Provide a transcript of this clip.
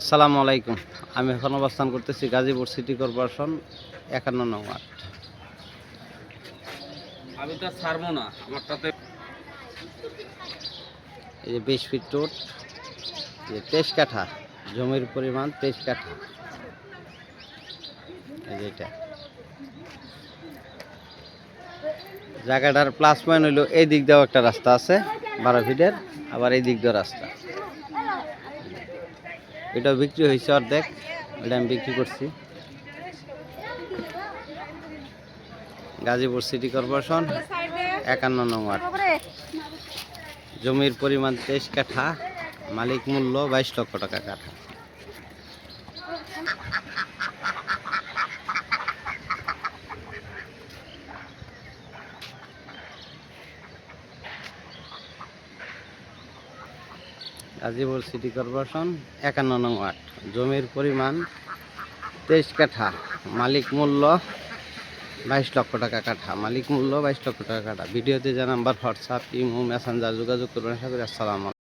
আসসালামু আলাইকুম। আমি এখন অবস্থান করতেছি গাজীপুর সিটি কর্পোরেশন একান্ন নং ওয়ার্ড। আমি তো ছাড়বো না আমারটাতে এই যে বিশ ফিট এই যে তেইশ কাঠা জমির পরিমাণ তেইশ কাঠা। এই যে এটা। জায়গাটার প্লাস পয়েন্ট হইল এই দিক দিয়েও একটা রাস্তা আছে বারো ফিটের আবার এই দিক দিয়েও রাস্তা। এটাও বিক্রি হয়েছে অর্ধেক, এটা আমি বিক্রি করছি। গাজীপুর সিটি কর্পোরেশন, একান্ন নং ওয়ার্ড জমির পরিমাণ তেইশ কাঠা, মালিক মূল্য বাইশ লক্ষ টাকা কাঠা। গাজীপুর সিটি কর্পোরেশন, একান্ন নং ওয়ার্ড। জমির পরিমাণ তেইশ কাঠা। মালিক মূল্য বাইশ লক্ষ টাকা কাঠা। মালিক মূল্য বাইশ লক্ষ টাকা কাঠা। ভিডিওতে যে নাম্বার, হোয়াটসঅ্যাপ, ইমো, মেসেঞ্জার যোগাযোগ করবেন। আশা করি আসসালাম